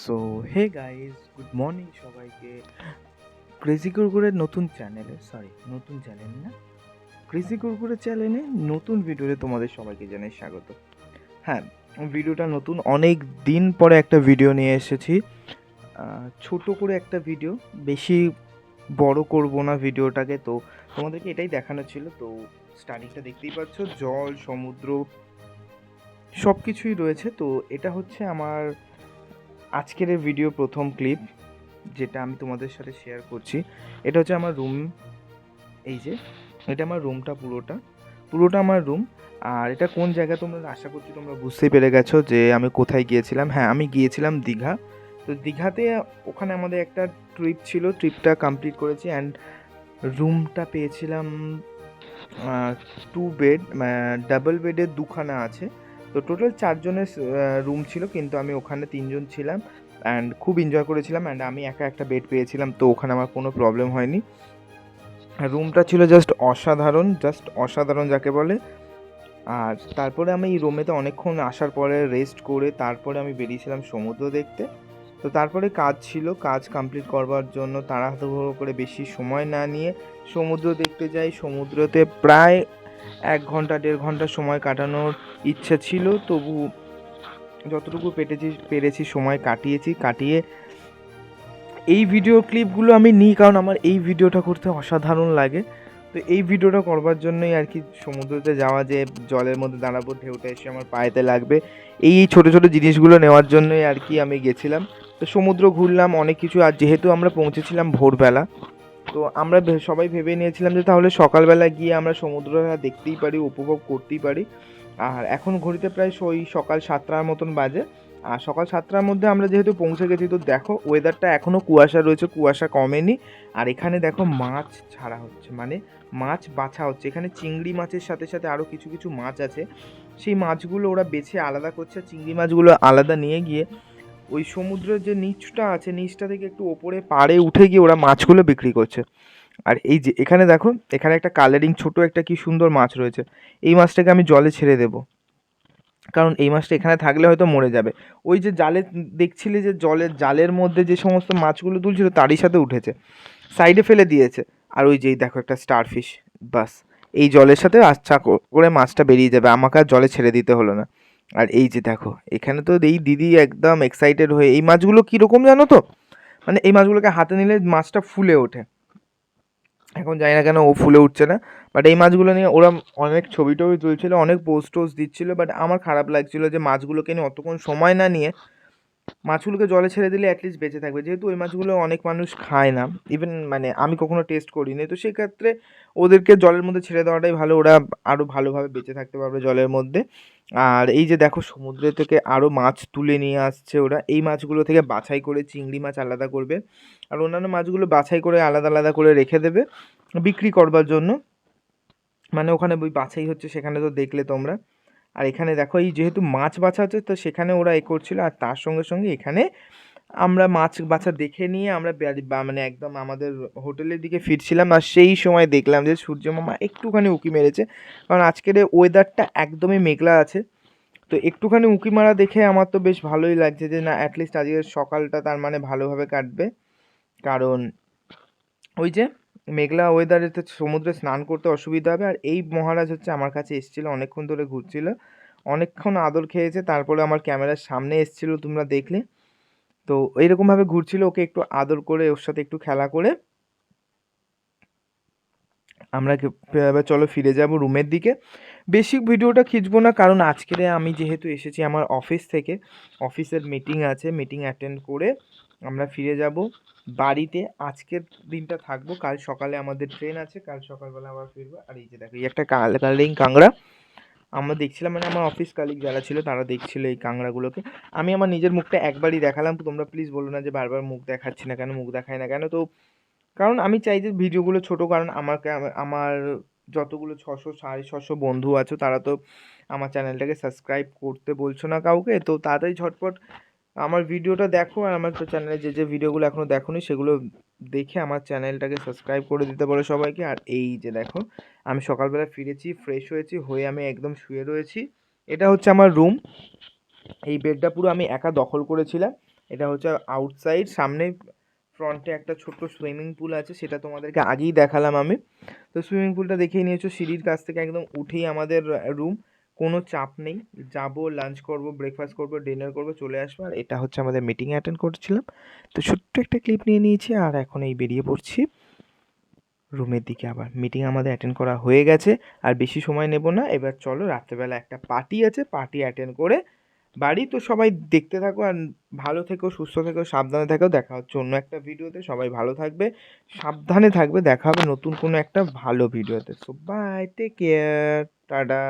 So hey guys good morning সবাইকে। Crazy কুরকুরের নতুন চ্যানেলে সরি নতুন চ্যানেল না? ক্রেজি কুরকুরের চ্যানেলে নতুন ভিডিওতে তোমাদের সবাইকে জানাই স্বাগত। হ্যাঁ ভিডিওটা নতুন, অনেক দিন পরে একটা ভিডিও নিয়ে এসেছি। ছোট করে একটা ভিডিও বেশি বড় করব না ভিডিওটাকে তো তোমাদেরকে এটাই দেখানো ছিল। তো স্টার্টিংটা দেখতেই পাচ্ছ, জল, সমুদ্র সব কিছুই রয়েছে। তো এটা হচ্ছে আমার আজকের এই ভিডিও প্রথম ক্লিপ যেটা আমি তোমাদের সাথে শেয়ার করছি, এটা হচ্ছে আমার রুম এই যে, এটা আমার রুমটা পুরোটা। পুরোটা আমার রুম আর এটা কোন জায়গা তোমরা, আশা করছি তোমরা বুঝতেই পেরে গেছো যে আমি কোথায় গিয়েছিলাম। হ্যাঁ আমি গিয়েছিলাম দীঘা। তো দীঘাতে ওখানে আমাদের একটা ট্রিপ ছিল ট্রিপটা কমপ্লিট করেছি অ্যান্ড রুমটা পেয়েছিলাম টু বেড ডাবল বেডের দুখানা আছে। তো টোটাল চারজনের রুম ছিল, কিন্তু আমি ওখানে তিনজন ছিলাম অ্যান্ড খুব এনজয় করেছিলাম অ্যান্ড আমি একা একটা বেড পেয়েছিলাম, তো ওখানে আমার কোনো প্রবলেম হয়নি। রুমটা ছিল জাস্ট অসাধারণ জাস্ট অসাধারণ যাকে বলে। আর তারপরে আমি এই রুমেতে অনেকক্ষণ আসার পরে রেস্ট করে তারপরে আমি বেরিয়েছিলাম সমুদ্র দেখতে। তো তারপরে কাজ ছিল, কাজ কমপ্লিট করবার জন্য তাড়াহুড়ো করে বেশি সময় না নিয়ে সমুদ্র দেখতে যাই। সমুদ্রতে প্রায় এক ঘণ্টা, দেড় ঘণ্টা সময় কাটানোর ইচ্ছা ছিল, তবু যতটুকু পেটেছি, পেরেছি, সময় কাটিয়েছি, কাটিয়ে এই ভিডিও ক্লিপগুলো আমি নিই, কারণ আমার এই ভিডিওটা করতে অসাধারণ লাগে। তো এই ভিডিওটা করবার জন্যই আর কি সমুদ্রতে যাওয়া, যে জলের মধ্যে দাঁড়াবো, ঢেউটা এসে আমার পায়েতে লাগবে এই ছোট ছোট জিনিসগুলো নেওয়ার জন্যই আর কি আমি গেছিলাম। তো সমুদ্র ঘুরলাম, অনেক কিছু, আর যেহেতু আমরা পৌঁছেছিলাম ভোরবেলা তো আমরা সবাই ভেবে নিয়েছিলাম যে তাহলে সকালবেলা গিয়ে আমরা সমুদ্রটা দেখতেই পারি, উপভোগ করতেই পারি। আর এখন ঘড়িতে প্রায় ওই সকাল সাতটার মতন বাজে। আর সকাল সাতটার মধ্যে আমরা যেহেতু পৌঁছে গেছি, তো দেখো ওয়েদারটা এখনও কুয়াশা রয়েছে, কুয়াশা কমেনি। আর এখানে দেখো মাছ ছাড়া হচ্ছে মানে মাছ বাছা হচ্ছে। এখানে চিংড়ি মাছের সাথে সাথে আরও কিছু কিছু মাছ আছে। সেই মাছগুলো ওরা বেছে আলাদা করছে, চিংড়ি মাছগুলো আলাদা নিয়ে গিয়ে ওই সমুদ্রের যে নিচটা আছে, নিচটা থেকে একটু ওপরে পাড়ে উঠে গিয়ে ওরা মাছগুলো বিক্রি করছে। আর এই যে এখানে দেখো এখানে একটা কালারিং ছোট একটা কি সুন্দর মাছ রয়েছে। এই মাছটাকে আমি জলে ছেড়ে দেবো। কারণ এই মাছটা এখানে থাকলে হয়তো মরে যাবে। ওই যে জালে দেখছিলে যে জলের, জালের মধ্যে যে সমস্ত মাছগুলো তুলছিল তারই সাথে উঠেছে। সাইডে ফেলে দিয়েছে। আর ওই যেই দেখো একটা স্টারফিশ বাস। এই জলের সাথে আচ্ছা করে মাছটা বেরিয়ে যাবে। আমাকে আর জলে ছেড়ে দিতে হলো না। আর এই যে দেখো, এখানে তো এই দিদি একদম এক্সাইটেড হয়ে, এই মাছগুলো কীরকম জানো তো? মানে এই মাছগুলোকে হাতে নিলে মাছটা ফুলে ওঠে। এখন জানি না কেন ও ফুলে উঠছে না বাট এই মাছগুলো নিয়ে ওরা অনেক ছবি টবি তুলছিল, অনেক পোস্ট টোস্ট দিচ্ছিল বাট আমার খারাপ লাগছিল যে মাছগুলোকে নিয়ে অতক্ষণ সময় না নিয়ে মাছগুলোকে জলে ছেড়ে দিলে অ্যাটলিস্ট বেঁচে থাকবে। যেহেতু ওই মাছগুলো অনেক মানুষ খায় না ইভেন মানে আমি কখনো টেস্ট করিনি, তো সেক্ষেত্রে ওদেরকে জলের মধ্যে ছেড়ে দেওয়াটাই ভালো, ওরা আরও ভালোভাবে বেঁচে থাকতে পারবে জলের মধ্যে। আর এই যে দেখো সমুদ্র থেকে আরও মাছ তুলে নিয়ে আসছে ওরা, এই মাছগুলো থেকে বাছাই করে চিংড়ি মাছ আলাদা করবে আর অন্যান্য মাছগুলো বাছাই করে আলাদা আলাদা করে রেখে দেবে বিক্রি করবার জন্য। মানে ওখানে ওই বাছাই হচ্ছে সেখানে তো দেখলে তোমরা। আর এখানে দেখো এই যেহেতু মাছ বাছা হচ্ছে, তো সেখানে ওরা এ করছিল আর তার সঙ্গে সঙ্গে এখানে আমরা মাছ বাছা দেখে নিয়ে আমরা মানে একদম আমাদের হোটেলের দিকে ফিরছিলাম আর সেই সময় দেখলাম যে সূর্য মামা একটুখানি উঁকি মেরেছে। কারণ আজকের ওয়েদারটা একদমই মেঘলা আছে। তো একটুখানি উঁকি মারা দেখে আমার তো বেশ ভালোই লাগছে যে, না অ্যাটলিস্ট আজকের সকালটা তার মানে ভালোভাবে কাটবে। কারণ ওই যে মেঘলা ওয়েদারেতে সমুদ্রে স্নান করতে অসুবিধা হবে। আর এই মহারাজ হচ্ছে আমার কাছে এসেছিল, অনেকক্ষণ ধরে ঘুরছিল। অনেকক্ষণ আদর খেয়েছে, তারপরে আমার ক্যামেরার সামনে এসেছিল, তোমরা দেখলে। তো এইরকমভাবে ঘুরছিল, ওকে একটু আদর করে, ওর সাথে একটু খেলা করে। আমরা এবার চলো ফিরে যাব রুমের দিকে। বেশি ভিডিওটা খিঁচবো না, কারণ আজকের আমি যেহেতু এসেছি আমার অফিস থেকে, অফিসের মিটিং আছে মিটিং অ্যাটেন্ড করে আমরা ফিরে যাব বাড়িতে। আজকের দিনটা থাকব, কাল সকালে আমাদের ট্রেন আছে, কাল সকালবেলা আবার ফিরবো। আর এই যে দেখো একটা কাল কালিং কাংড়া আমরা দেখছিলাম মানে আমার অফিস কালিগ যারা ছিল তারা দেখছিল এই কাংড়াগুলোকে আমি আমার নিজের মুখটা একবারই দেখালাম, তোমরা প্লিজ বলো না যে বারবার মুখ দেখাচ্ছি না কেন, মুখ দেখাই না কেন? তো কারণ আমি চাই যে ভিডিওগুলো ছোট, কারণ আমাকে আমা- আমার যতগুলো ছশো, সাড়ে ছশো বন্ধু আছো, তারা তো আমার চ্যানেলটাকে সাবস্ক্রাইব করতে বলছো না কাউকে, তো তাড়াতাড়ি ঝটপট আমার ভিডিওটা দেখো, আর আমার তো চ্যানেলে যে যে ভিডিওগুলো এখনও দেখোনি, সেগুলো দেখে আমার চ্যানেলটাকে সাবস্ক্রাইব করে দিতে বলো সবাইকে। আর এই যে দেখো, আমি সকালবেলা ফিরেছি ফ্রেশ হয়েছি, হয়ে আমি একদম শুয়ে রয়েছি। এটা হচ্ছে আমার রুম এই বেডটা পুরো আমি একা দখল করেছিলাম। এটা হচ্ছে আউটসাইড সামনে ফ্রন্টে একটা ছোট্ট সুইমিং পুল আছে, সেটা তোমাদেরকে আগেই দেখালাম আমি। তো সুইমিং পুলটা দেখেই নিয়েছো, সিঁড়ির কাছ থেকে একদম উঠেই আমাদের রুম কোনো চাপ নেই। যাব লাঞ্চ করব ব্রেকফাস্ট করব ডিনার করব, চলে আসব। আর এটা হচ্ছে আমাদের মিটিং অ্যাটেন্ড করছিলাম। তো ছোট্ট একটা ক্লিপ নিয়ে নিয়েছি আর এখন এই বেরিয়ে পড়ছি রুমের দিকে আবার। মিটিং আমাদের অ্যাটেন্ড করা হয়ে গেছে। আর বেশি সময় নেব না। এবার চলো, রাত্রেবেলা একটা পার্টি আছে। পার্টি অ্যাটেন্ড করে বাড়ি। তো সবাই দেখতে থাকো আর ভালো থেকো, সুস্থ থেকো, সাবধানে থেকো। দেখা হচ্ছে অন্য একটা ভিডিওতে। সবাই ভালো থাকবে, সাবধানে থাকবে। দেখা হবে নতুন কোনো একটা ভালো ভিডিওতে। So bye take care tata.